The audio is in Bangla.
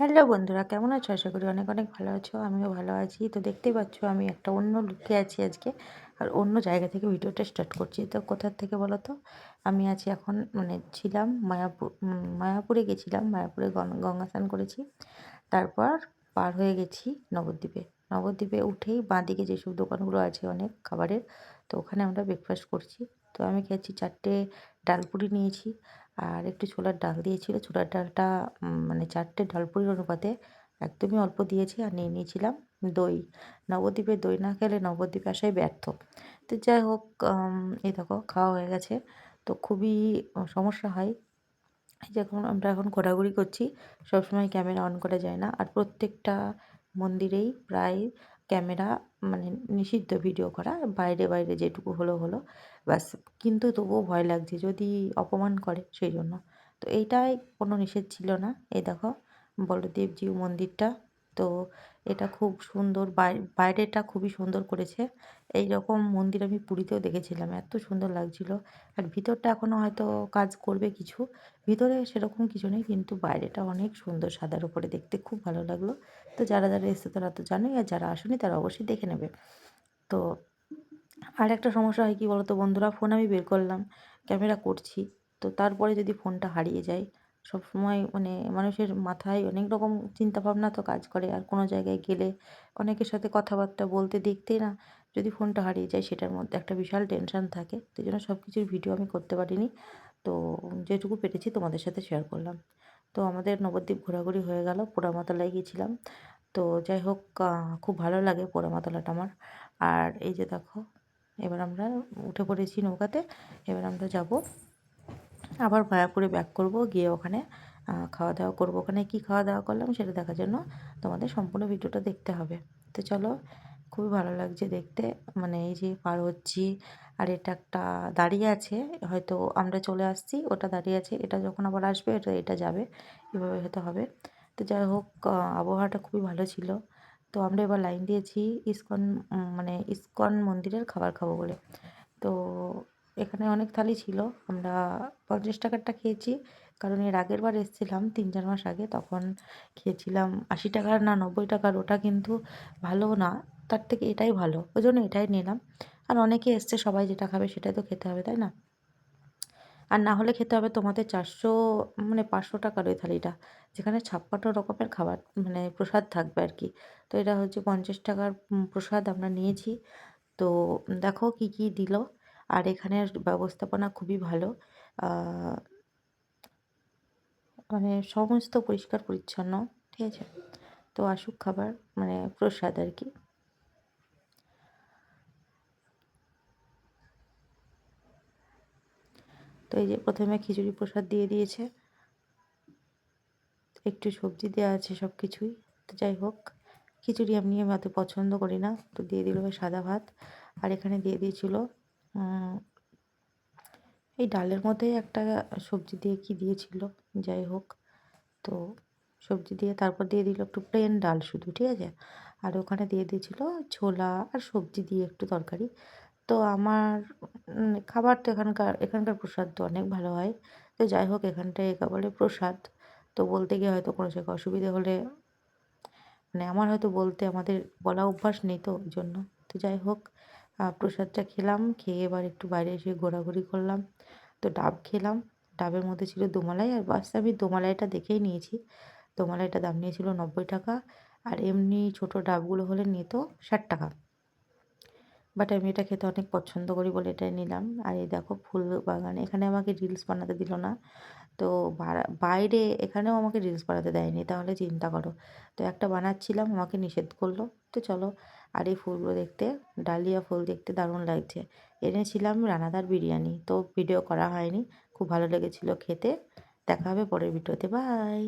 হ্যালো বন্ধুরা, কেমন আছো? আশা করি অনেক অনেক ভালো আছো, আমিও ভালো আছি। তো দেখতেই পাচ্ছ আমি একটা অন্য লুকে আছি আজকে, আর অন্য জায়গা থেকে ভিডিওটা স্টার্ট করছি। তো কোথার থেকে বলো তো? আমি আছি এখন মানে ছিলাম মায়াপুর মায়াপুরে গেছিলাম, মায়াপুরে গঙ্গা স্নান করেছি। তারপর পার হয়ে গেছি নবদ্বীপে। নবদ্বীপে উঠেই বাঁ দিকে যেসব দোকানগুলো আছে অনেক খাবারের, তো ওখানে আমরা ব্রেকফাস্ট করছি। তো আমি খেয়েছি চারটে ডালপুরি নিয়েছি আর একটু ছোলার ডাল দিয়েছিল। ছোলার ডালটা মানে চারটে ডালপুরির অনুপাতে একদমই অল্প দিয়েছি আর নিয়ে নিয়েছিলাম দই। নবদ্বীপে দই না খেলে নবদ্বীপে আসাই ব্যর্থ। তো যাই হোক এই দেখো, খাওয়া হয়ে গেছে। তো খুবই সমস্যা হয়। যখন আমরা এখন ঘোরাঘুরি করছি, সবসময় ক্যামেরা অন করা যায় না। আর প্রত্যেকটা মন্দিরেই প্রায় ক্যামেরা মানে নিষিদ্ধ ভিডিও করা, বাইরে বাইরে যেটুকু হলো হলো। ব্যাস, কিন্তু তবুও ভয় লাগছে যদি অপমান করে সেই জন্য তো এইটাই কোনো নিষেধ ছিল না। এই দেখো, বলদেবজিউ মন্দিরটা তো এটা খুব সুন্দর বাইরেটা খুবই সুন্দর করেছে। এই রকম মন্দির আমি পুরীতেও দেখেছিলাম, এত সুন্দর লাগছিল। আর ভিতরটা এখনও হয়তো কাজ করবে কিছু, ভিতরে সেরকম কিছু নেই, কিন্তু বাইরেটা অনেক সুন্দর সাদার উপরে দেখতে খুব ভালো লাগল। তো যারা যারা এসছে তারা তো জানোই, আর যারা আসেনি তারা অবশ্যই দেখে নেবে। তো আর একটা সমস্যা হয় কি বলতো বন্ধুরা, ফোন আমি বের করলাম, ক্যামেরা করছি, তো তারপরে যদি ফোনটা হারিয়ে যায় সব সময় মানে মানুষের মাথায় অনেক রকম চিন্তাভাবনা তো কাজ করে। আর কোনো জায়গায় গেলে অনেকের সাথে কথাবার্তা বলতে দেখতেই না, যদি ফোনটা হারিয়ে যায় সেটার মধ্যে একটা বিশাল টেনশান থাকে। তো জন্য সব কিছুর ভিডিও আমি করতে পারিনি। তো যেটুকু পেরেছি তোমাদের সাথে শেয়ার করলাম। তো আমাদের নবদ্বীপ ঘোরাঘুরি হয়ে গেল, পোড়ামাতলায় গিয়েছিলাম। তো যাই হোক খুব ভালো লাগে পোড়ামাতলাটা আমার। আর এই যে দেখো, এবার আমরা উঠে পড়েছি নৌকাতে, এবার আমরা যাব আবার মায়াপুরে ব্যাক করব, গিয়ে ওখানে খাওয়া দাওয়া করব। ওখানে কী খাওয়া দাওয়া করলাম সেটা দেখার জন্য তোমাদের সম্পূর্ণ ভিডিওটা দেখতে হবে। তো চলো, খুবই ভালো লাগছে দেখতে। মানে এই যে পার হচ্ছি, আর এটা একটা দাঁড়িয়ে আছে, হয়তো আমরা চলে আসছি, ওটা দাঁড়িয়ে আছে, এটা যখন আবার আসবে, এটা এটা যাবে, এভাবে হয়তো হবে। তো যাই হোক আবহাওয়াটা খুবই ভালো ছিল। তো আমরা এবার লাইন দিয়েছি, ইস্কন মানে ইস্কন মন্দিরের খাবার খাব বলে। তো এখানে অনেক থালি ছিল। আমরা পঞ্চাশ টাকারটা খেয়েছি। কারণ এর আগের বার এসেছিলাম তিন চার মাস আগে, তখন খেয়েছিলাম আশি টাকার না নব্বই টাকার, ওটা কিন্তু ভালো না। তার থেকে এটাই ভালো। ওই জন্য এটাই নিলাম। আর অনেকে এসছে, সবাই যেটা খাবে সেটাই তো খেতে হবে, তাই না? আর না হলে খেতে হবে তোমাদের চারশো মানে পাঁচশো টাকার ওই থালিটা, যেখানে ছাপ্পান্ন রকমের খাবার মানে প্রসাদ থাকবে আর কি। তো এটা হচ্ছে পঞ্চাশ টাকার প্রসাদ আমরা নিয়েছি। তো দেখো কি কি দিল। আর এখানের ব্যবস্থাপনা খুবই ভালো। মানে সমস্ত পরিষ্কার পরিচ্ছন্ন, ঠিক আছে? তো আসুক খাবার মানে প্রসাদ আর কি। তো এই যে প্রথমে খিচুড়ি প্রসাদ দিয়ে দিয়েছে। একটু সবজি দেওয়া আছে সব কিছুই তো যাই হোক, খিচুড়ি আমি এত পছন্দ করি না। তো দিয়ে দিল সাদা ভাত। আর এখানে দিয়ে দিয়েছিল এই ডালের মধ্যে একটা সবজি দিয়ে কি দিয়েছিল, যাই হোক। তো সবজি দিয়ে তারপর দিয়ে দিল একটু প্লেন ডাল শুধু, ঠিক আছে? আর ওখানে দিয়ে দিয়েছিল ছোলা আর সবজি দিয়ে একটু তরকারি। তো আমার খাবার তো এখানকার এখানকার প্রসাদ তো অনেক ভালো হয়। তো যাই হোক, এখানটায় একা বলে প্রসাদ। তো বলতে গিয়ে হয়তো কোনো জায়গায় অসুবিধে হলে মানে আমার হয়তো বলতে আমাদের বলা অভ্যাস নেই তো ওই জন্য। তো যাই হোক প্রসাদটা খেলাম, খেয়ে এবার একটু বাইরে এসে ঘোরাঘুরি করলাম। তো ডাব খেলাম, ডাবের মধ্যে ছিল দোমালাই আর বাস আমি দোমালাইটা দেখেই নিয়েছি। দোমালাইটা দাম নিয়েছিল নব্বই টাকা আর এমনি ছোটো ডাবগুলো হলে নিত ষাট টাকা। বাট আমি এটা খেতে অনেক পছন্দ করি বলে এটাই নিলাম। আর এই দেখো ফুল বাগান, এখানে আমাকে রিলস বানাতে দিল না। তো বাইরে এখানেও আমাকে রিলস বানাতে দেয়নি, তাহলে চিন্তা করো। তো একটা বানাচ্ছিলাম, আমাকে নিষেধ করল। তো চলো আর এই ফুলগুলো দেখতে, ডালিয়া ফুল দেখতে দারুণ লাগছে। এনেছিলাম রানাদার বিরিয়ানি, তো ভিডিও করা হয়নি। খুব ভালো লেগেছিলো খেতে। দেখা হবে পরের ভিডিওতে বাই